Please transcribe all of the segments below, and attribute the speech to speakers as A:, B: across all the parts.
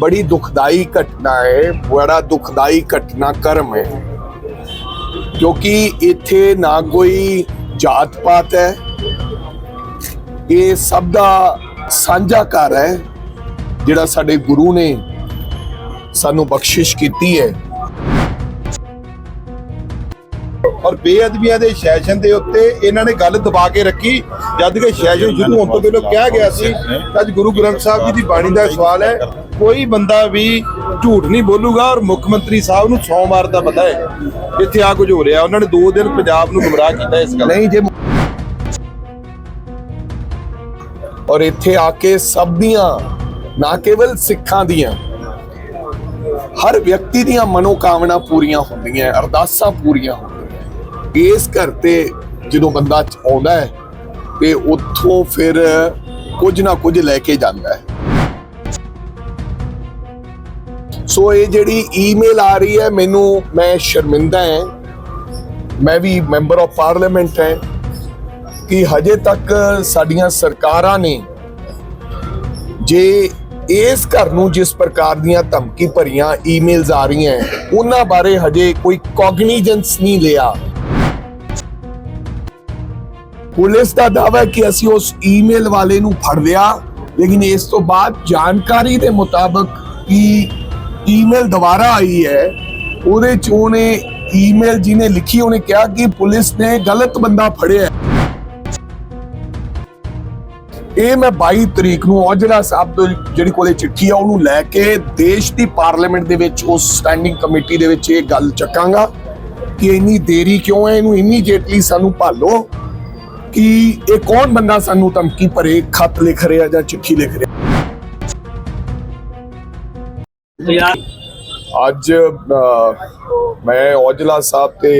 A: ਬੜੀ ਦੁਖਦਾਈ ਘਟਨਾ ਹੈ, ਬੜਾ ਦੁਖਦਾਈ ਘਟਨਾ ਕਰਮ ਹੈ। ਕਿਉਂਕਿ ਇੱਥੇ ਨਾ ਕੋਈ ਜਾਤ ਪਾਤ ਹੈ, ਇਹ ਸਭ ਦਾ ਸਾਂਝਾ ਘਰ ਹੈ, ਜਿਹੜਾ ਸਾਡੇ ਗੁਰੂ ਨੇ ਸਾਨੂੰ ਬਖਸ਼ਿਸ਼ ਕੀਤੀ ਹੈ।
B: ਔਰ ਬੇਅਦਬੀਆਂ ਦੇ ਸੈਸ਼ਨ ਦੇ ਉੱਤੇ ਇਹਨਾਂ ਨੇ ਗੱਲ ਦਬਾ ਕੇ ਰੱਖੀ, ਜਦ ਕਿ ਸੈਸ਼ਨ ਸ਼ੁਰੂ ਹੋਣ ਤੋਂ ਪਹਿਲਾਂ ਕਿਹਾ ਗਿਆ ਸੀ, ਅੱਜ ਗੁਰੂ ਗ੍ਰੰਥ ਸਾਹਿਬ ਜੀ ਦੀ ਬਾਣੀ ਦਾ ਸਵਾਲ ਹੈ ਕੋਈ ਬੰਦਾ ਵੀ ਝੂਠ ਨਹੀਂ ਬੋਲੂਗਾ ਔਰ ਮੁੱਖ ਮੰਤਰੀ ਸਾਹਿਬ ਨੂੰ ਸੋਮਵਾਰ ਦਾ ਪਤਾ ਹੈ ਇੱਥੇ ਆ ਕੁਝ ਹੋ ਰਿਹਾ। ਉਹਨਾਂ ਨੇ ਦੋ ਦਿਨ ਪੰਜਾਬ ਨੂੰ ਗੁੰਮਰਾਹ ਕੀਤਾ ਇਸ ਗੱਲ
A: ਨਹੀਂ, ਜੇ ਔਰ ਇੱਥੇ ਆ ਕੇ ਸਭ ਦੀਆਂ, ਨਾ ਕੇਵਲ ਸਿੱਖਾਂ ਦੀਆਂ, ਹਰ ਵਿਅਕਤੀ ਦੀਆਂ ਮਨੋਕਾਮਨਾ ਪੂਰੀਆਂ ਹੁੰਦੀਆਂ ਅਰਦਾਸਾਂ ਪੂਰੀਆਂ ਹੁੰਦੀਆਂ ਇਸ ਘਰ ਤੇ ਜਦੋਂ ਬੰਦਾ ਆਉਂਦਾ ਹੈ, ਤੇ ਉੱਥੋਂ ਫਿਰ ਕੁਝ ਨਾ ਕੁਝ ਲੈ ਕੇ ਜਾਂਦਾ ਹੈ। ਸੋ ਇਹ ਜਿਹੜੀ ਈਮੇਲ ਆ ਰਹੀ ਹੈ, ਮੈਨੂੰ, ਮੈਂ ਸ਼ਰਮਿੰਦਾ ਹਾਂ। ਮੈਂ ਵੀ ਮੈਂਬਰ ਆਫ ਪਾਰਲੀਮੈਂਟ ਹਾਂ। ਕਿ ਹਜੇ ਤੱਕ ਸਾਡੀਆਂ ਸਰਕਾਰਾਂ ਨੇ ਜੇ ਇਸ ਘਰ ਨੂੰ ਜਿਸ ਪ੍ਰਕਾਰ ਦੀਆਂ ਧਮਕੀ ਭਰੀਆਂ ਈਮੇਲਸ ਆ ਰਹੀਆਂ ਉਹਨਾਂ ਬਾਰੇ ਹਜੇ ਕੋਈ ਕੌਗਨੀਜੈਂਸ ਨਹੀਂ ਲਿਆ। ਪੁਲਿਸ ਦਾ ਦਾਅਵਾ ਕਿ ਅਸੀਂ ਉਸ ਈਮੇਲ ਵਾਲੇ ਨੂੰ ਫੜ ਲਿਆ, ਲੇਕਿਨ ਇਸ ਤੋਂ ਬਾਅਦ ਜਾਣਕਾਰੀ ਦੇ ਮੁਤਾਬਕ ਕਿ ਈਮੇਲ ਦੁਬਾਰਾ ਆਈ ਹੈ, ਉਹਦੇ ਚ ਉਹਨੇ ਈਮੇਲ ਜਿਹਨੇ ਲਿਖੀ, ਉਹਨੇ ਕਿਹਾ ਕਿ ਪੁਲਿਸ ਨੇ ਗਲਤ ਬੰਦਾ ਫੜਿਆ ਇਹ ਮੈਂ 22 ਤਰੀਕ ਨੂੰ ਔਜਲਾ ਸਾਹਿਬ ਤੋਂ ਜਿਹੜੀ ਕੋਲੇ ਚਿੱਠੀ ਆ, ਉਹਨੂੰ ਲੈ ਕੇ ਦੇਸ਼ ਦੀ ਪਾਰਲੀਮੈਂਟ ਦੇ ਵਿੱਚ, ਉਸ ਸਟੈਂਡਿੰਗ ਕਮੇਟੀ ਦੇ ਵਿੱਚ ਇਹ ਗੱਲ ਚੱਕਾਂਗਾ ਕਿ ਇੰਨੀ ਦੇਰੀ ਕਿਉਂ ਹੈ, ਇਹਨੂੰ ਇਮੀਡੀਏਟਲੀ ਸਾਨੂੰ ਭਾਲੋ ਕਿ ਇਹ ਕੌਣ ਬੰਦਾ ਸਾਨੂੰ ਧਮਕੀ ਭਰੇ, ਖਤ ਲਿਖ ਰਿਹਾ ਜਾਂ ਚਿੱਠੀ ਲਿਖ ਰਿਹਾ। ਅੱਜ ਅ, ਮੈਂ ਔਜਲਾ ਸਾਹਿਬ ਤੇ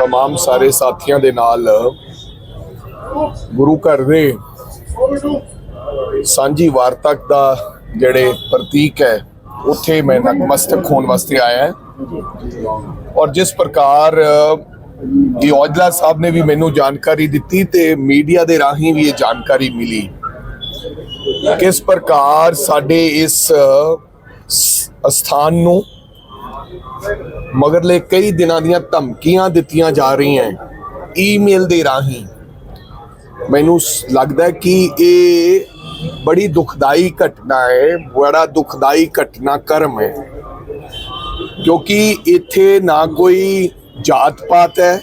A: तमाम ਸਾਰੇ ਸਾਥੀਆਂ ਦੇ ਨਾਲ ਗੁਰੂ ਘਰ ਦੇ ਸਾਂਝੀ ਵਾਰਤਕ ਦਾ ਜਿਹੜੇ ਪ੍ਰਤੀਕ ਹੈ ਉੱਥੇ ਮੈਂ ਨਤਮਸਤਕ ਹੋਣ ਵਾਸਤੇ ਆਇਆ ਹਾਂ ਔਰ ਜਿਸ ਪ੍ਰਕਾਰ ਅ, ਇਹ ਔਜਲਾ ਸਾਹਿਬ ਨੇ ਵੀ ਮੈਨੂੰ ਜਾਣਕਾਰੀ ਦਿੱਤੀ ਤੇ ਮੀਡੀਆ ਦੇ ਰਾਹੀਂ ਵੀ ਇਹ ਜਾਣਕਾਰੀ ਮਿਲੀ ਕਿਸ ਪ੍ਰਕਾਰ ਸਾਡੇ ਇਸ ਅ, ਅਸਥਾਨ ਨੂੰ। ਮਗਰਲੇ ਕਈ ਦਿਨਾਂ ਦੀਆਂ ਧਮਕੀਆਂ ਦਿੱਤੀਆਂ ਜਾ ਰਹੀਆਂ ਈਮੇਲ ਦੇ ਰਾਹੀਂ। ਮੈਨੂੰ ਲੱਗਦਾ ਕਿ ਇਹ ਬੜੀ ਦੁਖਦਾਈ ਘਟਨਾ ਹੈ ਬੜਾ ਦੁਖਦਾਈ ਘਟਨਾ ਕਰਮ ਹੈ ਕਿਉਂਕਿ ਇੱਥੇ ਨਾ ਕੋਈ ਜਾਤ ਪਾਤ ਹੈ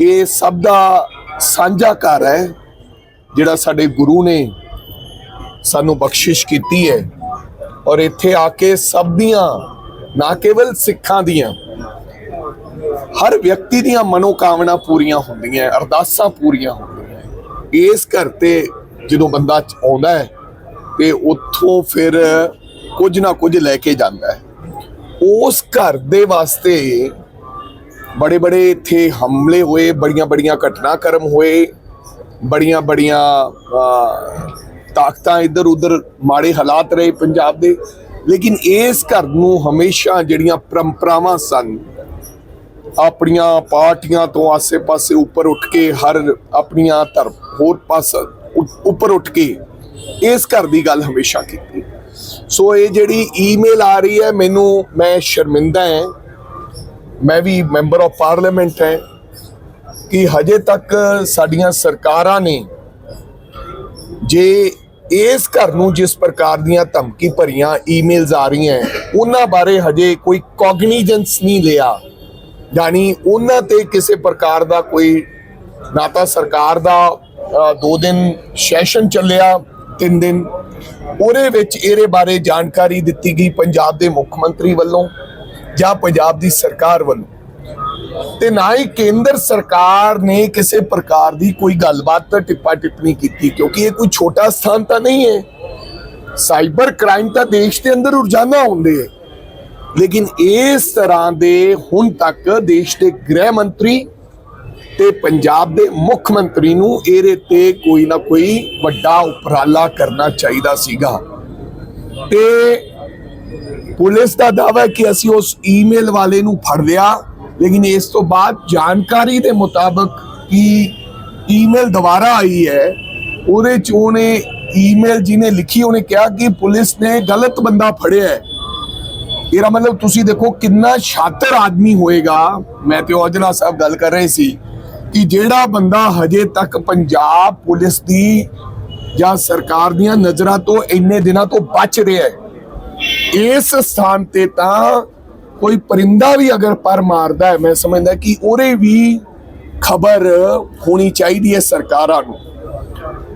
A: ਇਹ ਸਭ ਦਾ ਸਾਂਝਾ ਘਰ ਹੈ ਜਿਹੜਾ ਸਾਡੇ ਗੁਰੂ ਨੇ ਸਾਨੂੰ ਬਖਸ਼ਿਸ਼ ਕੀਤੀ ਹੈ ਔਰ ਇੱਥੇ ਆ ਕੇ ਸਭ ਦੀਆਂ, ਨਾ ਕੇਵਲ ਸਿੱਖਾਂ ਦੀਆਂ, ਹਰ ਵਿਅਕਤੀ ਦੀਆਂ ਮਨੋਕਾਮਨਾ ਪੂਰੀਆਂ ਹੁੰਦੀਆਂ, ਅਰਦਾਸਾਂ ਪੂਰੀਆਂ ਹੁੰਦੀਆਂ। ਇਸ ਘਰ ਤੇ ਜਦੋਂ ਬੰਦਾ ਆਉਂਦਾ ਹੈ, ਤੇ ਉੱਥੋਂ ਫਿਰ ਕੁਝ ਨਾ ਕੁਝ ਲੈ ਕੇ ਜਾਂਦਾ ਹੈ। ਉਸ ਘਰ ਦੇ ਵਾਸਤੇ ਬੜੇ ਬੜੇ ਇੱਥੇ ਹਮਲੇ ਹੋਏ, ਬੜੀਆਂ ਬੜੀਆਂ ਘਟਨਾਕ੍ਰਮ ਹੋਏ, ਬੜੀਆਂ ਬੜੀਆਂ ਤਾਕਤਾਂ ਇੱਧਰ ਉੱਧਰ ਮਾੜੇ ਹਾਲਾਤ ਰਹੇ ਪੰਜਾਬ ਦੇ। ਲੇਕਿਨ ਇਸ ਘਰ ਨੂੰ ਹਮੇਸ਼ਾ ਜਿਹੜੀਆਂ ਪਰੰਪਰਾਵਾਂ ਸਨ, ਆਪਣੀਆਂ ਪਾਰਟੀਆਂ ਤੋਂ ਆਸੇ-ਪਾਸੇ ਉੱਪਰ ਉੱਠ ਕੇ ਹਰ ਆਪਣੀਆਂ ਧਰਮ ਹੋਰ ਪਾਸ ਉੱਪਰ ਉੱਠ ਕੇ ਇਸ ਘਰ ਦੀ ਗੱਲ ਹਮੇਸ਼ਾ ਕੀਤੀ। ਸੋ ਇਹ ਜਿਹੜੀ ਈਮੇਲ ਆ ਰਹੀ ਹੈ, ਮੈਨੂੰ, ਮੈਂ ਸ਼ਰਮਿੰਦਾ ਹਾਂ। ਮੈਂ ਵੀ ਮੈਂਬਰ ਆਫ ਪਾਰਲੀਮੈਂਟ ਹਾਂ ਕਿ ਹਜੇ ਤੱਕ ਸਾਡੀਆਂ ਸਰਕਾਰਾਂ ਨੇ ਜੇ ਇਸ ਘਰ ਨੂੰ ਜਿਸ ਪ੍ਰਕਾਰ ਦੀਆਂ ਧਮਕੀ ਭਰੀਆਂ ਈਮੇਲਸ ਆ ਰਹੀਆਂ ਉਹਨਾਂ ਬਾਰੇ ਹਜੇ ਕੋਈ ਕੌਗਨੀਜੈਂਸ ਨਹੀਂ ਲਿਆ। ਯਾਨੀ ਉਹਨਾਂ ਤੇ ਕਿਸੇ ਪ੍ਰਕਾਰ ਦਾ ਕੋਈ ਨਾ ਤਾਂ ਸਰਕਾਰ ਦਾ ਅ, ਦੋ ਦਿਨ ਸੈਸ਼ਨ ਚੱਲਿਆ ਤਿੰਨ ਦਿਨ। ਉਹਦੇ ਵਿੱਚ ਇਹਦੇ ਬਾਰੇ ਜਾਣਕਾਰੀ ਦਿੱਤੀ ਗਈ ਪੰਜਾਬ ਦੇ ਮੁੱਖ ਮੰਤਰੀ ਵੱਲੋਂ ਜਾਂ ਪੰਜਾਬ ਦੀ ਸਰਕਾਰ ਵੱਲੋਂ। ਤੇ ਨਾ ਹੀ ਕੇਂਦਰ ਸਰਕਾਰ ਨੇ ਕਿਸੇ ਪ੍ਰਕਾਰ ਦੀ ਕੋਈ ਗੱਲਬਾਤ ਤੇ ਟਿੱਪਾ ਟਿੱਪਣੀ ਕੀਤੀ, ਕਿਉਂਕਿ ਇਹ ਕੋਈ ਛੋਟਾ ਸਥਾਨ ਤਾਂ ਨਹੀਂ ਹੈ। ਸਾਈਬਰ ਕ੍ਰਾਈਮ ਤਾਂ ਦੇਸ਼ ਦੇ ਅੰਦਰ ਰੋਜ਼ਾਨਾ ਹੁੰਦੇ ਹੈ। ਲੇਕਿਨ ਇਸ ਤਰ੍ਹਾਂ ਦੇ ਹੁਣ ਤੱਕ ਦੇਸ਼ ਦੇ ਗ੍ਰਹਿ ਮੰਤਰੀ ਤੇ ਪੰਜਾਬ ਦੇ ਮੁੱਖ ਮੰਤਰੀ ਨੂੰ ਇਹਦੇ ਤੇ ਕੋਈ ਨਾ ਕੋਈ ਵੱਡਾ ਉਪਰਾਲਾ ਕਰਨਾ ਚਾਹੀਦਾ ਸੀਗਾ। ਤੇ ਪੁਲਿਸ ਦਾ ਦਾਅਵਾ ਕਿ ਅਸੀਂ ਉਸ ਈਮੇਲ ਵਾਲੇ ਨੂੰ ਫੜ ਲਿਆ। ਲੇਕਿਨ ਇਸ ਤੋਂ ਬਾਅਦ ਜਾਣਕਾਰੀ ਦੇ ਮੁਤਾਬਕ ਕਿ ਈਮੇਲ ਦੁਬਾਰਾ ਆਈ ਹੈ, ਉਹਦੇ ਚ ਉਹਨੇ ਈਮੇਲ ਜਿਹਨੇ ਲਿਖੀ, ਉਹਨੇ ਕਿਹਾ ਕਿ ਪੁਲਿਸ ਨੇ ਗਲਤ ਬੰਦਾ ਫੜਿਆ ਹੈ। ਇਹਦਾ ਮਤਲਬ ਤੁਸੀਂ ਦੇਖੋ ਕਿੰਨਾ ਸ਼ਾਤਰ ਆਦਮੀ ਹੋਏਗਾ। ਮੈਂ ਤੇ ਔਜਲਾ ਸਾਹਿਬ ਗੱਲ ਕਰ ਰਹੇ ਸੀ ਕਿ ਜਿਹੜਾ ਬੰਦਾ ਹਜੇ ਤੱਕ ਪੰਜਾਬ ਪੁਲਿਸ ਦੀ ਜਾਂ ਸਰਕਾਰ ਦੀਆਂ ਨਜ਼ਰਾਂ ਤੋਂ ਇੰਨੇ ਦਿਨਾਂ ਤੋਂ ਬਚ ਰਿਹਾ ਹੈ, ਇਸ ਸਥਾਨ ਤੇ ਤਾਂ ਕੋਈ ਪਰਿੰਦਾ ਵੀ ਅਗਰ ਪਰ ਮਾਰਦਾ ਹੈ ਮੈਂ ਸਮਝਦਾ ਕਿ ਉਹਦੇ ਵੀ ਖਬਰ ਹੋਣੀ ਚਾਹੀਦੀ ਹੈ ਸਰਕਾਰਾਂ ਨੂੰ।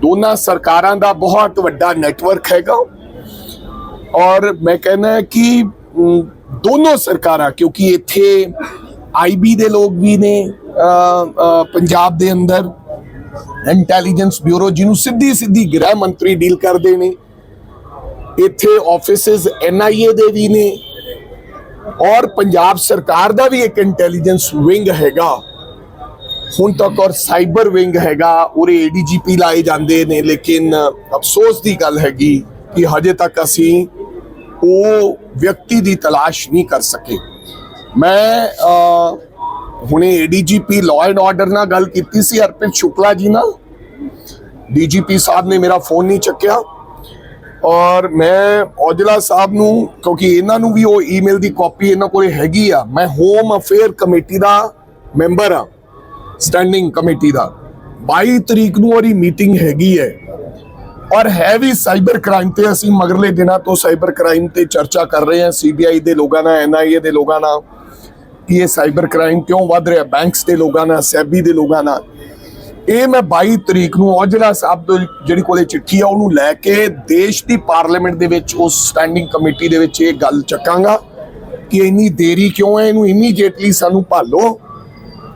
A: ਦੋਨਾਂ ਸਰਕਾਰਾਂ ਦਾ ਬਹੁਤ ਵੱਡਾ ਨੈਟਵਰਕ ਹੈਗਾ। ਔਰ ਮੈਂ ਕਹਿੰਦਾ ਹੈ ਕਿ ਅਮ, ਦੋਨੋਂ ਸਰਕਾਰਾਂ ਕਿਉਂਕਿ ਇੱਥੇ ਆਈਬੀ ਦੇ ਲੋਕ ਵੀ ਨੇ ਪੰਜਾਬ ਦੇ ਅੰਦਰ। ਇੰਟੈਲੀਜੈਂਸ ਬਿਊਰੋ ਜਿਹਨੂੰ ਸਿੱਧੀ ਸਿੱਧੀ ਗ੍ਰਹਿ ਮੰਤਰੀ ਡੀਲ ਕਰਦੇ ਨੇ। ਇੱਥੇ ਆਫਿਸਿਸ ਐਨਆਈਏ ਦੇ ਵੀ ਨੇ। ਔਰ ਪੰਜਾਬ ਸਰਕਾਰ ਦਾ ਵੀ ਇੱਕ ਇੰਟੈਲੀਜੈਂਸ ਵਿੰਗ ਹੈਗਾ। ਹੁਣ ਤੱਕ ਔਰ ਸਾਈਬਰ ਵਿੰਗ ਹੈਗਾ ਉਰੇ ਏਡੀਜੀਪੀ ਲਾਏ ਜਾਂਦੇ ਨੇ ਲੇਕਿਨ ਅਫਸੋਸ ਦੀ ਗੱਲ ਹੈਗੀ ਕਿ ਹਜੇ ਤੱਕ ਅਸੀਂ ਉਹ ਵਿਅਕਤੀ ਦੀ ਤਲਾਸ਼ ਨਹੀਂ ਕਰ ਸਕੇ। ਮੈਂ ਅਹ, ਹੁਣੇ ਏਡੀਜੀਪੀ ਲਾਅ ਐਂਡ ਆਰਡਰ ਨਾਲ ਗੱਲ ਕੀਤੀ ਸੀ ਅਰਪਿਤ ਸ਼ੁਕਲਾ ਜੀ ਨਾਲ। ਡੀਜੀਪੀ ਸਾਹਿਬ ਨੇ ਮੇਰਾ ਫੋਨ ਨਹੀਂ ਚੱਕਿਆ। ਔਰ ਮੈਂ ਔਜਲਾ ਸਾਹਿਬ ਨੂੰ, ਕਿਉਂਕਿ ਇਹਨਾਂ ਨੂੰ ਵੀ ਉਹ ਈਮੇਲ ਦੀ ਕਾਪੀ ਇਹਨਾਂ ਕੋਲੇ ਹੈਗੀ ਆ, ਮੈਂ ਹੋਮ ਅਫੇਅਰ ਕਮੇਟੀ ਦਾ ਮੈਂਬਰ ਆ ਸਟੈਂਡਿੰਗ ਕਮੇਟੀ ਦਾ। 22 ਤਰੀਕ ਨੂੰ ਉਹਦੀ ਮੀਟਿੰਗ ਹੈਗੀ ਹੈ। ਔਰ ਹੈ ਵੀ ਸਾਈਬਰ ਕ੍ਰਾਈਮ ਤੇ ਅਸੀਂ ਮਗਰਲੇ ਦਿਨਾਂ ਤੋਂ ਸਾਈਬਰ ਕ੍ਰਾਈਮ ਤੇ ਚਰਚਾ ਕਰ ਰਹੇ ਹਾਂ ਸੀਬੀਆਈ ਦੇ ਲੋਕਾਂ ਨਾਲ ਐਨਆਈਏ ਦੇ ਲੋਕਾਂ ਨਾਲ, ਕਿ ਇਹ ਸਾਈਬਰ ਕ੍ਰਾਈਮ ਕਿਉਂ ਵੱਧ ਰਿਹਾ ਬੈਂਕਸ ਦੇ ਲੋਕਾਂ ਨਾਲ ਸੈਬੀ ਦੇ ਲੋਕਾਂ ਨਾਲ। ਇਹ ਮੈਂ 22 ਤਰੀਕ ਨੂੰ ਔਜਲਾ ਸਾਹਿਬ ਤੋਂ ਜਿਹੜੀ ਕੋਲੇ ਚਿੱਠੀ ਆ, ਉਹਨੂੰ ਲੈ ਕੇ ਦੇਸ਼ ਦੀ ਪਾਰਲੀਮੈਂਟ ਦੇ ਵਿੱਚ ਉਸ ਸਟੈਂਡਿੰਗ ਕਮੇਟੀ ਦੇ ਵਿੱਚ ਇਹ ਗੱਲ ਚੱਕਾਂਗਾ ਕਿ ਇੰਨੀ ਦੇਰੀ ਕਿਉਂ ਹੈ, ਇਹਨੂੰ ਇਮੀਡੀਏਟਲੀ ਸਾਨੂੰ ਭਾਲੋ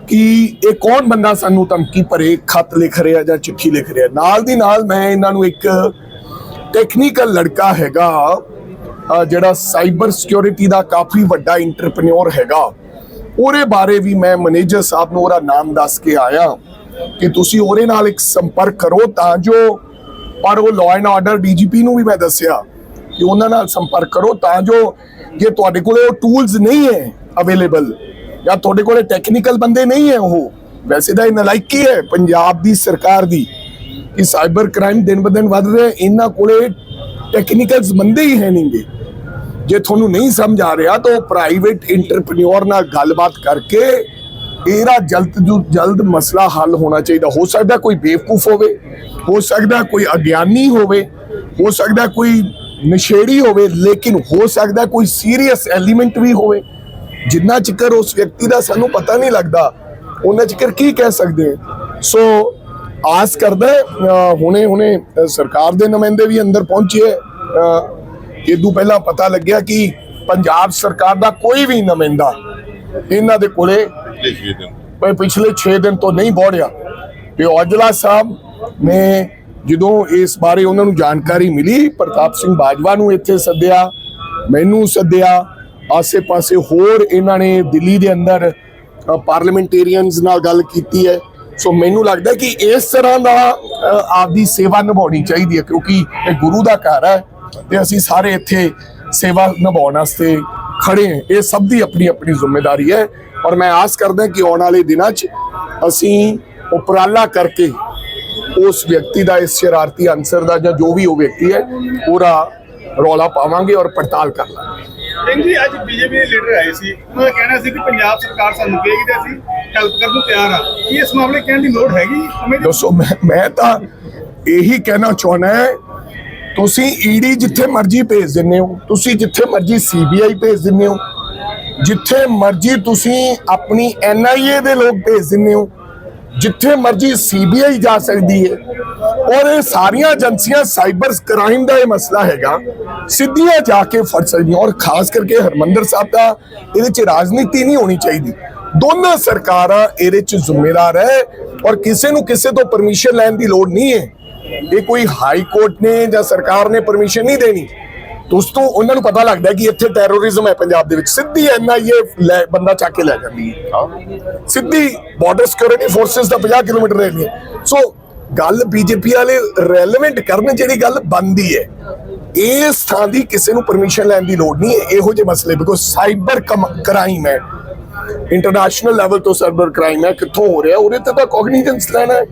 A: ਕਿ ਇਹ ਕੌਣ ਬੰਦਾ ਸਾਨੂੰ ਧਮਕੀ ਭਰੇ, ਖਤ ਲਿਖ ਰਿਹਾ ਜਾਂ ਚਿੱਠੀ ਲਿਖ ਰਿਹਾ। ਨਾਲ ਦੀ ਨਾਲ ਮੈਂ ਇਹਨਾਂ ਨੂੰ ਇੱਕ ਟੈਕਨੀਕਲ ਲੜਕਾ ਹੈਗਾ ਜਿਹੜਾ ਸਾਈਬਰ ਸਿਕਿਉਰਿਟੀ ਦਾ ਕਾਫੀ ਵੱਡਾ ਇੰਟਰਪ੍ਰੀਨਿਓਰ ਹੈਗਾ। ਉਹਦੇ ਬਾਰੇ ਵੀ ਮੈਂ ਮੈਨੇਜਰ ਸਾਹਿਬ ਨੂੰ ਉਹਦਾ ਨਾਮ ਦੱਸ ਕੇ ਆਇਆ। ਕਿ ਤੁਸੀਂ ਉਹਦੇ ਨਾਲ ਇੱਕ ਸੰਪਰਕ ਕਰੋ ਤਾਂ ਜੋ, ਪਰ ਉਹ ਲਾਅ ਐਂਡ ਆਰਡਰ ਡੀਜੀਪੀ ਨੂੰ ਵੀ ਮੈਂ ਦੱਸਿਆ ਕਿ ਉਹਨਾਂ ਨਾਲ ਸੰਪਰਕ ਕਰੋ ਤਾਂ ਜੋ ਜੇ ਤੁਹਾਡੇ ਕੋਲੇ ਉਹ ਟੂਲਸ ਨਹੀਂ ਹੈ ਅਵੇਲੇਬਲ ਜਾਂ ਤੁਹਾਡੇ ਕੋਲੇ ਟੈਕਨੀਕਲ ਬੰਦੇ ਨਹੀਂ ਹੈ ਉਹ, ਵੈਸੇ ਤਾਂ ਇਹ ਨਲਾਇਕੀ ਹੈ ਪੰਜਾਬ ਦੀ ਸਰਕਾਰ ਦੀ ਕਿ ਸਾਈਬਰ ਕ੍ਰਾਈਮ ਦਿਨ ਬ ਵੱਧ ਰਿਹਾ ਇਹਨਾਂ ਕੋਲੇ ਟੈਕਨੀਕਲਸ ਬੰਦੇ ਹੀ ਹੈ ਨਹੀਂਗੇ ਜੇ ਤੁਹਾਨੂੰ ਨਹੀਂ ਸਮਝ ਆ ਰਿਹਾ ਤਾਂ ਪ੍ਰਾਈਵੇਟ ਇੰਟਰਪ੍ਰੀਨਿਓਰ ਨਾਲ ਗੱਲਬਾਤ ਕਰਕੇ ਇਹਦਾ ਜਲਦ ਤੋਂ ਜਲਦ ਮਸਲਾ ਹੱਲ ਹੋਣਾ ਚਾਹੀਦਾ। ਹੋ ਸਕਦਾ ਕੋਈ ਬੇਵਕੂਫ ਹੋਵੇ, ਹੋ ਸਕਦਾ ਕੋਈ ਅਗਿਆਨੀ ਹੋਵੇ, ਹੋ ਸਕਦਾ ਕੋਈ ਨਸ਼ੇੜੀ ਹੋਵੇ, ਲੇਕਿਨ ਹੋ ਸਕਦਾ ਕੋਈ ਸੀਰੀਅਸ ਐਲੀਮੈਂਟ ਵੀ ਹੋਵੇ। ਜਿੰਨਾ ਚਿਕਰ ਉਸ ਵਿਅਕਤੀ ਦਾ ਸਾਨੂੰ ਪਤਾ ਨਹੀਂ ਲੱਗਦਾ ਉਹਨਾਂ ਚਿਕਰ ਕੀ ਕਹਿ ਸਕਦੇ ਸੋ, ਆਸ ਕਰਦਾ ਹੁਣੇ ਹੁਣੇ ਸਰਕਾਰ ਦੇ ਨੁਮਾਇੰਦੇ ਵੀ ਅੰਦਰ ਪਹੁੰਚੇ ਅਹ ਇਦੋਂ ਪਹਿਲਾਂ ਪਤਾ ਲੱਗਿਆ ਕਿ ਪੰਜਾਬ ਸਰਕਾਰ ਦਾ ਕੋਈ ਵੀ ਨੁਮਾਇੰਦਾ ਇਹਨਾਂ ਦੇ ਕੋਲੇ ਪਰ ਪਿਛਲੇ 6 ਦਿਨ ਤੋਂ ਨਹੀਂ ਪਹੁੰਚਿਆ ਤੇ ਔਜਲਾ ਸਾਹਿਬ ਨੇ ਜਦੋਂ ਇਸ ਬਾਰੇ ਉਹਨਾਂ ਨੂੰ ਜਾਣਕਾਰੀ ਮਿਲੀ, ਪ੍ਰਤਾਪ ਸਿੰਘ ਬਾਜਵਾ ਨੂੰ ਇੱਥੇ ਸੱਦਿਆ, ਮੈਨੂੰ ਸੱਦਿਆ, ਆਸੇ-ਪਾਸੇ ਹੋਰ ਇਹਨਾਂ ਨੇ ਦਿੱਲੀ ਦੇ ਅੰਦਰ ਪਾਰਲੀਮੈਂਟੇਰੀਅਨਸ ਨਾਲ ਗੱਲ ਕੀਤੀ ਹੈ। ਸੋ ਮੈਨੂੰ ਲੱਗਦਾ ਕਿ ਇਸ ਤਰ੍ਹਾਂ ਦਾ ਆਪਦੀ ਸੇਵਾ ਨਿਭਾਉਣੀ ਚਾਹੀਦੀ ਹੈ, ਕਿਉਂਕਿ ਇਹ ਗੁਰੂ ਦਾ ਘਰ ਹੈ ਤੇ ਅਸੀਂ ਸਾਰੇ ਇੱਥੇ ਸੇਵਾ ਨਿਭਾਉਣ ਵਾਸਤੇ ਖੜੇ ਹਾਂ। ਇਹ ਸਭ ਦੀ ਆਪਣੀ ਆਪਣੀ ਜ਼ਿੰਮੇਵਾਰੀ ਹੈ। ਔਰ ਮੈਂ ਆਸ ਕਰਦਾ ਕਿ ਆਉਣ ਵਾਲੇ ਦਿਨਾਂ 'ਚ ਅਸੀਂ ਉਪਰਾਲਾ ਕਰਕੇ ਉਸ ਵਿਅਕਤੀ ਦਾ ਇਸ ਸ਼ਰਾਰਤੀ ਅਨਸਰ ਦਾ ਜਾਂ ਜੋ ਵੀ ਉਹ ਵਿਅਕਤੀ ਹੈ ਪੂਰਾ ਰੌਲਾ ਪਾਵਾਂਗੇ ਔਰ ਪੜਤਾਲ ਕਰ ਲਾਂਗੇ
C: ਸਿੰਘ ਜੀ ਅੱਜ ਬੀਜੇਪੀ ਦੇ ਲੀਡਰ ਆਏ ਸੀ। ਉਹਨਾਂ ਦਾ ਕਹਿਣਾ ਸੀ ਕਿ ਪੰਜਾਬ ਸਰਕਾਰ ਸਾਨੂੰ ਕਹੇਗੀ ਤੇ ਅਸੀਂ ਹੈਲਪ ਕਰਨ ਨੂੰ ਤਿਆਰ ਆ। ਕੀ ਇਸ ਮਾਮਲੇ ਕਹਿਣ ਦੀ ਲੋੜ ਹੈਗੀ?
A: ਦੱਸੋ ਮੈਂ ਮੈਂ ਤਾਂ ਇਹੀ ਕਹਿਣਾ ਚਾਹੁੰਦਾ ਹੈ ਤੁਸੀਂ ਈਡੀ ਜਿੱਥੇ ਮਰਜ਼ੀ ਭੇਜ ਦਿੰਦੇ ਹੋ ਤੁਸੀਂ ਜਿੱਥੇ ਮਰਜ਼ੀ ਸੀਬੀਆਈ ਭੇਜ ਦਿੰਦੇ ਹੋ ਜਿੱਥੇ ਮਰਜ਼ੀ ਤੁਸੀਂ ਆਪਣੀ ਐਨਆਈਏ ਦੇ ਲੋਕ ਭੇਜ ਦਿੰਦੇ ਹੋ, ਜਿੱਥੇ ਮਰਜ਼ੀ ਸੀਬੀਆਈ ਜਾ ਸਕਦੀ ਹੈ, ਔਰ ਇਹ ਸਾਰੀਆਂ ਏਜੰਸੀਆਂ ਸਾਈਬਰ ਕ੍ਰਾਈਮ ਦਾ ਇਹ ਮਸਲਾ ਹੈਗਾ, ਸਿੱਧੀਆਂ ਜਾ ਕੇ ਫੜ ਸਕਦੀਆਂ, ਔਰ ਖਾਸ ਕਰਕੇ ਹਰਮੰਦਰ ਸਾਹਿਬ ਦਾ ਇਹਦੇ ਚ ਰਾਜਨੀਤੀ ਨਹੀਂ ਹੋਣੀ ਚਾਹੀਦੀ। ਦੋਨਾਂ ਸਰਕਾਰਾਂ ਇਹਦੇ ਚ ਜ਼ਿੰਮੇਦਾਰ ਹੈ, ਔਰ ਕਿਸੇ ਨੂੰ ਕਿਸੇ ਤੋਂ ਪਰਮਿਸ਼ਨ ਲੈਣ ਦੀ ਲੋੜ ਨਹੀਂ ਹੈ। ਇਹ ਕੋਈ ਹਾਈ ਕੋਰਟ ਨੇ ਜਾਂ ਸਰਕਾਰ ਨੇ ਪਰਮਿਸ਼ਨ ਨਹੀਂ ਦੇਣੀ। ਉਸ ਤੋਂ ਉਹਨਾਂ ਨੂੰ ਪਤਾ ਲੱਗਦਾ ਕਿ ਇੱਥੇ ਟੈਰੋਰਿਜ਼ਮ ਹੈ ਪੰਜਾਬ ਦੇ ਵਿੱਚ। ਸਿੱਧੀ ਐਨਆਈਏ ਲੈ, ਬੰਦਾ ਚੱਕ ਕੇ ਲੈ ਜਾਂਦੀ ਹੈ। ਸਿੱਧੀ ਬਾਰਡਰ ਸਿਕਿਉਰਿਟੀ ਫੋਰਸਸ ਦਾ 50 ਕਿਲੋਮੀਟਰ ਏਰੀਆ ਸੋ ਗੱਲ ਬੀਜੇਪੀ ਵਾਲੇ ਰੈਲੇਵੈਂਟ ਕਰਨ ਜਿਹੜੀ ਗੱਲ ਬੰਦੀ ਹੈ ਇਸ ਥਾਂ ਦੀ ਕਿਸੇ ਨੂੰ ਪਰਮਿਸ਼ਨ ਲੈਣ ਦੀ ਲੋੜ ਨਹੀਂ ਹੈ। ਇਹੋ ਜਿਹੇ ਮਸਲੇ ਬਿਕੋਜ਼ ਸਾਈਬਰ ਕ੍ਰਾਈਮ ਹੈ। ਇੰਟਰਨੈਸ਼ਨਲ ਲੈਵਲ ਤੋਂ ਸਾਈਬਰ ਕ੍ਰਾਈਮ ਹੈ। ਕਿੱਥੋਂ ਹੋ ਰਿਹਾ? ਉਹਦੇ ਤੇ ਤਾਂ ਕੋਗਨੀਜੈਂਸ ਲੈਣਾ ਹੈ।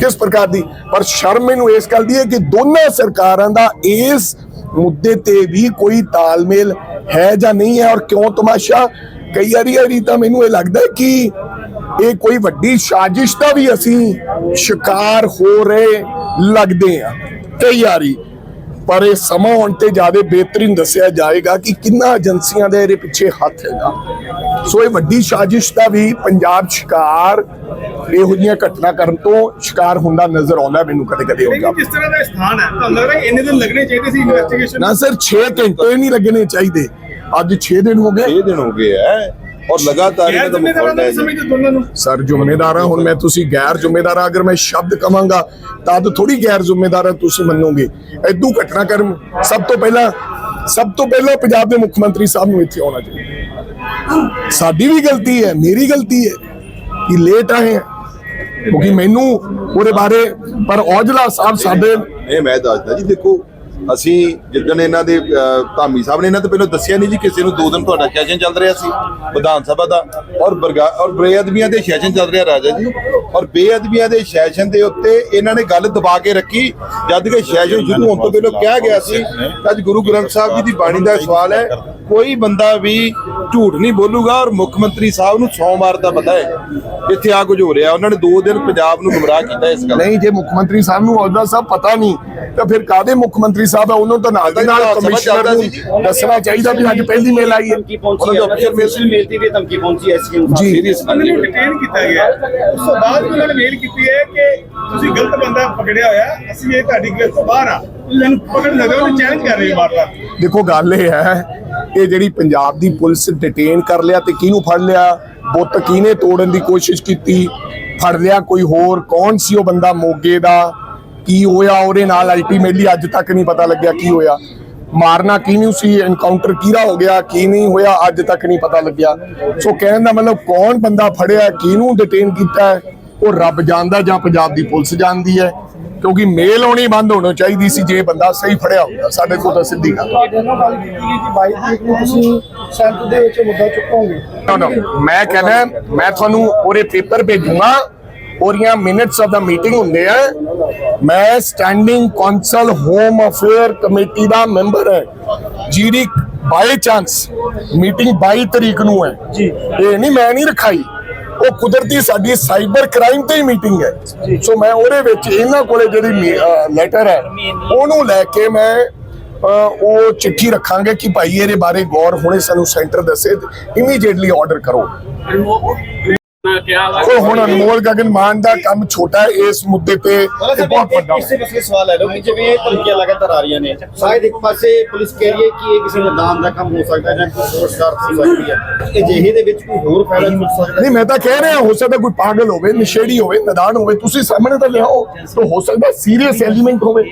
A: ਕਿਸ ਪ੍ਰਕਾਰ ਦੀ? ਪਰ ਸ਼ਰਮ ਮੈਨੂੰ ਇਸ ਗੱਲ ਦੀ ਹੈ ਕਿ ਦੋਨਾਂ ਸਰਕਾਰਾਂ ਦਾ ਇਸ ਮੁੱਦੇ ਤੇ ਵੀ ਕੋਈ ਤਾਲਮੇਲ ਹੈ ਜਾਂ ਨਹੀਂ ਹੈ ਔਰ ਕਿਉਂ ਤਮਾਸ਼ਾ? ਕਈ ਵਾਰੀ ਵਾਰੀ ਤਾਂ ਮੈਨੂੰ ਇਹ ਲੱਗਦਾ ਕਿ ਇਹ ਕੋਈ ਵੱਡੀ ਸਾਜ਼ਿਸ਼ ਦਾ ਵੀ ਅਸੀਂ ਸ਼ਿਕਾਰ ਹੋ ਰਹੇ ਲੱਗਦੇ ਆ ਕਈ ਵਾਰੀ ਪਰ ਇਹ ਸਮਾਂ ਹੁਣ ਤੇ ਜ਼ਿਆਦਾ ਬਿਹਤਰੀਨ ਦੱਸਿਆ ਜਾਏਗਾ ਕਿ ਕਿੰਨਾ ਏਜੰਸੀਆਂ ਦੇ ਇਹਦੇ ਪਿੱਛੇ ਹੱਥ ਹੈਗਾ। ਸੋ ਇਹ ਵੱਡੀ ਸਾਜ਼ਿਸ਼ ਦਾ ਵੀ ਪੰਜਾਬ ਸ਼ਿਕਾਰ ਇਹੋ ਜਿਹੀਆਂ ਘਟਨਾ ਕਰਨ ਤੋਂ ਸ਼ਿਕਾਰ ਹੁੰਦਾ ਨਜ਼ਰ ਆਉਂਦਾ ਮੈਨੂੰ ਕਦੇ ਕਦੇ ਹੁੰਦਾ
C: ਲੇਕਿਨ ਜਿਸ ਤਰ੍ਹਾਂ ਦਾ ਸਥਾਨ ਹੈ? ਤੁਹਾਨੂੰ ਲੱਗਦਾ ਹੈ ਇੰਨੇ ਦਿਨ ਲੱਗਣੇ ਚਾਹੀਦੇ ਸੀ ਇਨਵੈਸਟੀਗੇਸ਼ਨ
A: ਨਾ ਸਰ 6 ਘੰਟੇ ਨਹੀਂ ਲੱਗਣੇ ਚਾਹੀਦੇ। ਅੱਜ 6 ਦਿਨ ਹੋ ਗਏ।
B: 6 ਦਿਨ ਹੋ ਗਏ ਐ ਔਰ ਲਗਾਤਾਰ ਇਹਨਾਂ ਦਾ ਮੁਕਾਬਲਾ ਹੈ
A: ਸਰ ਜ਼ਿੰਮੇਦਾਰ ਹੁਣ ਮੈਂ ਤੁਸੀਂ ਗੈਰ ਜ਼ਿੰਮੇਦਾਰ ਅਗਰ ਮੈਂ ਸ਼ਬਦ ਕਵਾਂਗਾ ਤਦ ਥੋੜੀ ਗੈਰ ਜ਼ਿੰਮੇਦਾਰ ਤੁਸੀਂ ਮੰਨੋਗੇ। ਐਦੂ ਘਟਨਾ ਕਰਮ ਸਭ ਤੋਂ ਪਹਿਲਾਂ ਸਭ ਤੋਂ ਪਹਿਲਾਂ ਪੰਜਾਬ ਦੇ ਮੁੱਖ ਮੰਤਰੀ ਸਾਹਿਬ ਨੂੰ ਇੱਥੇ ਆਉਣਾ ਚਾਹੀਦਾ। ਸਾਡੀ ਵੀ ਗਲਤੀ ਹੈ ਮੇਰੀ ਗਲਤੀ ਹੈ ਕਿ ਲੇਟ ਆਏ ਹਾਂ। ਕਿਉਂਕਿ ਮੈਨੂੰ ਉਹਦੇ ਬਾਰੇ ਪਰ ਔਜਲਾ ਸਾਹਿਬ ਸਾਡੇ
B: ਇਹ ਮੈਂ ਦੱਸਦਾ ਜੀ ਦੇਖੋ ਅਸੀਂ ਜਿੱਦਣ ਇਹਨਾਂ ਦੇ ਧਾਮੀ ਸਾਹਿਬ ਨੇ ਇਹਨਾਂ ਤੋਂ ਪਹਿਲਾਂ ਦੱਸਿਆ ਨਹੀਂ ਜੀ, ਕਿਸੇ ਨੂੰ ਦੋ ਦਿਨ ਤੁਹਾਡਾ ਸੈਸ਼ਨ ਚੱਲ ਰਿਹਾ ਸੀ, ਵਿਧਾਨ ਸਭਾ ਦਾ, ਔਰ ਬਰਗਾ, ਔਰ ਬੇਅਦਬੀਆਂ ਦੇ ਸੈਸ਼ਨ ਚੱਲ ਰਿਹਾ ਰਾਜਾ ਜੀ, ਔਰ ਬੇਅਦਬੀਆਂ ਦੇ ਸੈਸ਼ਨ ਦੇ ਉੱਤੇ ਇਹਨਾਂ ਨੇ ਗੱਲ ਦਬਾ ਕੇ ਰੱਖੀ, ਜਦ ਕਿ ਸੈਸ਼ਨ ਸ਼ੁਰੂ ਹੋਣ ਤੋਂ ਪਹਿਲਾਂ ਕਿਹਾ ਗਿਆ ਸੀ, ਅੱਜ ਗੁਰੂ ਗ੍ਰੰਥ ਸਾਹਿਬ ਜੀ ਦੀ ਬਾਣੀ ਦਾ ਸਵਾਲ ਹੈ ਕੋਈ ਬੰਦਾ ਵੀ ਝੂਠ ਨਹੀਂ ਬੋਲੂਗਾ ਔਰ ਮੁੱਖ ਮੰਤਰੀ ਸਾਹਿਬ ਨੂੰ ਸੋਮਵਾਰ ਦਾ ਪਤਾ ਹੈ ਇੱਥੇ ਆ ਕੁਝ ਹੋ ਰਿਹਾ। ਉਹਨਾਂ ਨੇ ਦੋ ਦਿਨ ਪੰਜਾਬ ਨੂੰ ਗੁੰਮਰਾਹ ਕੀਤਾ ਇਸ ਗੱਲ
A: ਨਹੀਂ ਜੇ ਮੁੱਖ ਮੰਤਰੀ ਸਾਹਿਬ ਨੂੰ ਔਜਲਾ ਸਾਹਿਬ ਪਤਾ ਨਹੀਂ ਤਾਂ ਫਿਰ ਕਾਦੇ ਮੁੱਖ ਮੰਤਰੀ ਸਾਹਿਬ ਆ? ਉਹਨੂੰ ਤਾਂ ਨਾਲ ਦੀ ਨਾਲ ਕਮਿਸ਼ਨਰ। ਨੂੰ ਦੱਸਣਾ ਚਾਹੀਦਾ ਵੀ ਅੱਜ ਪਹਿਲੀ ਮੇਲ ਆਈ ਹੈ।
B: ਉਹਨਾਂ ਦੇ official
D: mail ਤੇ ਵੀ ਧਮਕੀ ਪਹੁੰਚੀ ਹੈ ਐਸਕੇਐਮ
A: ਜੀ।
B: ਸੀਰੀਅਸ
C: ਉਹਨਾਂ ਨੂੰ ਡਿਟੇਨ ਕੀਤਾ ਗਿਆ। ਉਸ ਤੋਂ ਬਾਅਦ ਉਹਨਾਂ ਨੇ ਮੇਲ ਕੀਤੀ ਹੈ ਕਿ ਤੁਸੀਂ ਗਲਤ ਬੰਦਾ ਪਕੜਿਆ ਹੋਇਆ ਅਸੀਂ ਇਹ ਤੁਹਾਡੀ ਗ੍ਰਿਫਤ ਤੋਂ ਬਾਹਰ ਆ। ਇਹਨਾਂ ਨੂੰ ਪਕੜ ਲਗਾ ਉਹ ਚੈਲੰਜ ਕਰ ਰਹੇ ਵਾਰਦਾਤ
A: ਦੇਖੋ ਗੱਲ ਇਹ ਹੈ ਇਹ ਜਿਹੜੀ ਪੰਜਾਬ ਦੀ ਪੁਲਿਸ ਡਿਟੇਨ ਕਰ ਲਿਆ ਤੇ ਕਿਹਨੂੰ ਫੜ ਲਿਆ? ਬੁੱਤ ਕਿਹਨੇ ਤੋੜਨ ਦੀ ਕੋਸ਼ਿਸ਼ ਕੀਤੀ? ਫੜ ਲਿਆ ਕੋਈ ਹੋਰ? ਕੌਣ ਸੀ ਉਹ ਬੰਦਾ ਮੋਗੇ ਦਾ? ਕੀ ਹੋਇਆ? ਉਹਦੇ ਨਾਲ ਅਲਟੀਮੇਟਲੀ ਅੱਜ ਤੱਕ ਨਹੀਂ ਪਤਾ ਲੱਗਿਆ ਕੀ ਹੋਇਆ। ਮਾਰਨਾ ਕਿਹਨੂੰ ਸੀ? ਐਨਕਾਊਂਟਰ ਕਿਹਦਾ ਹੋ ਗਿਆ? ਕੀ ਨਹੀਂ ਹੋਇਆ? ਅੱਜ ਤੱਕ ਨਹੀਂ ਪਤਾ ਲੱਗਿਆ। ਸੋ ਕਹਿਣ ਦਾ ਮਤਲਬ ਕੌਣ ਬੰਦਾ ਫੜਿਆ? ਕਿਹਨੂੰ ਡਿਟੇਨ ਕੀਤਾ ਉਹ ਰੱਬ ਜਾਣਦਾ ਜਾਂ ਪੰਜਾਬ ਦੀ ਪੁਲਿਸ ਜਾਣਦੀ ਹੈ। ਕਿਉਂਕਿ ਮੇਲ ਆਉਣੀ ਬੰਦ ਹੋਣੀ ਚਾਹੀਦੀ ਸੀ ਜੇ ਬੰਦਾ ਸਹੀ ਫੜਿਆ ਹੁੰਦਾ ਸਾਡੇ ਕੋਲ ਤਾਂ ਸਿੱਧੀ ਗੱਲ। ਹੈ।
E: ਜਦੋਂ ਗੱਲ ਕੀਤੀ ਗਈ ਕਿ 22 ਤਰੀਕ ਨੂੰ ਤੁਸੀਂ ਸੈਂਟਰ ਦੇ ਵਿੱਚ ਮੁੱਦਾ ਚੁੱਕੋਗੇ?
A: no, no. ਮੈਂ ਕਹਿੰਦਾ ਮੈਂ ਤੁਹਾਨੂੰ ਉਹਦੇ ਪੇਪਰ ਭੇਜੂੰਗਾ ਉਹਦੀਆਂ ਮਿੰਟਸ ਆਫ ਦਾ ਮੀਟਿੰਗ ਹੁੰਦੇ ਆ। ਮੈਂ standing council home affair committee ਦਾ ਮੈਂਬਰ ਹੈ। ਜਿਹੜੀ ਬਾਈ ਚਾਂਸ ਮੀਟਿੰਗ 22 ਤਰੀਕ ਨੂੰ ਹੈ। ਜੀ। ਇਹ ਨਹੀਂ ਮੈਂ ਨਹੀਂ ਰਖਾਈ। ਉਹ ਕੁਦਰਤੀ ਸਾਡੀ ਸਾਈਬਰ ਕ੍ਰਾਈਮ ਤੇ ਹੀ ਮੀਟਿੰਗ ਹੈ। ਸੋ ਮੈਂ ਉਹਦੇ ਵਿੱਚ ਇਹਨਾਂ ਕੋਲੇ ਜਿਹੜੀ ਲੈਟਰ ਹੈ ਉਹਨੂੰ ਲੈ ਕੇ ਮੈਂ ਉਹ ਚਿੱਠੀ ਰੱਖਾਂਗੇ ਕਿ ਭਾਈ ਇਹਦੇ ਬਾਰੇ ਗੌਰ ਹੁਣੇ ਸਾਨੂੰ ਸੈਂਟਰ ਦੱਸੇ ਇਮੀਡੀਏਟਲੀ ਆਰਡਰ ਕਰੋ। ਸੋ ਹੁਣ ਅਨਮੋਲ ਗਗਨ ਮਾਨ ਦਾ ਕੰਮ ਛੋਟਾ ਹੈ ਇਸ ਮੁੱਦੇ ਤੇ ਇਹ ਬਹੁਤ ਵੱਡਾ
D: ਇਸੇ ਮਸਲੇ ਸਵਾਲ ਹੈ ਲੋ ਕਿ ਜਿਵੇਂ ਇਹ ਧਮਕੀਆਂ ਲਗਾਤਾਰ ਆ ਰਹੀਆਂ ਨੇ। ਸ਼ਾਇਦ ਇੱਕ ਪਾਸੇ ਪੁਲਿਸ ਕਹਿ ਰਹੀ ਹੈ ਕਿ ਇਹ ਕਿਸੇ ਨਿਦਾਨ ਦਾ ਕੰਮ ਹੋ ਸਕਦਾ ਹੈ ਜਾਂ ਕੋਈ ਹੋਰ ਸ਼ਰਾਰਤ ਹੋ ਸਕਦੀ ਹੈ। ਇਹ ਜਿਹੇ ਦੇ ਵਿੱਚ ਕੋਈ ਹੋਰ ਫਾਇਦਾ ਮਿਲ ਸਕਦਾ
A: ਨਹੀਂ ਮੈਂ ਤਾਂ ਕਹਿ ਰਿਹਾ ਹੋ ਸਕਦਾ ਕੋਈ ਪਾਗਲ ਹੋਵੇ ਨਸ਼ੇੜੀ ਹੋਵੇ ਨਦਾਨ ਹੋਵੇ ਤੁਸੀਂ ਸਾਹਮਣੇ ਤਾਂ ਲਿਆਓ ਤਾਂ ਹੋ ਸਕਦਾ ਸੀਰੀਅਸ ਐਲੀਮੈਂਟ ਹੋਵੇ।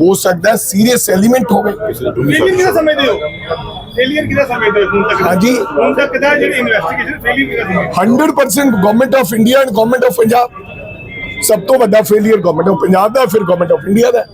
A: ਹੋ। ਸਕਦਾ ਸੀਰੀਅਸ ਐਲੀਮੈਂਟ ਹੋਵੇ।
C: ਫੇਲਿਅਰ ਕਿਹਦਾ ਸਮਝਦੇ ਹੋ। ਫੇਲਿਅਰ ਕਿਹਦਾ ਸਮਝਦੇ ਹੋ ਹੁਣ ਤੱਕ
A: ਹਾਂਜੀ।
C: ਹੁਣ ਤੱਕ ਦਾ ਜਿਹੜੀ ਇਨਵੈਸਟੀਗੇਸ਼ਨ ਫੇਲਿਅਰ ਕਿਹਦਾ ਸਮਝਦੇ
A: 100% government of India and government of Punjab ਸਭ ਤੋਂ ਵੱਡਾ ਫੇਲਿਅਰ ਗਵਰਨਮੈਂਟ ਆਫ ਪੰਜਾਬ ਦਾ ਫਿਰ ਗਵਰਨਮੈਂਟ ਆਫ ਇੰਡੀਆ ਦਾ।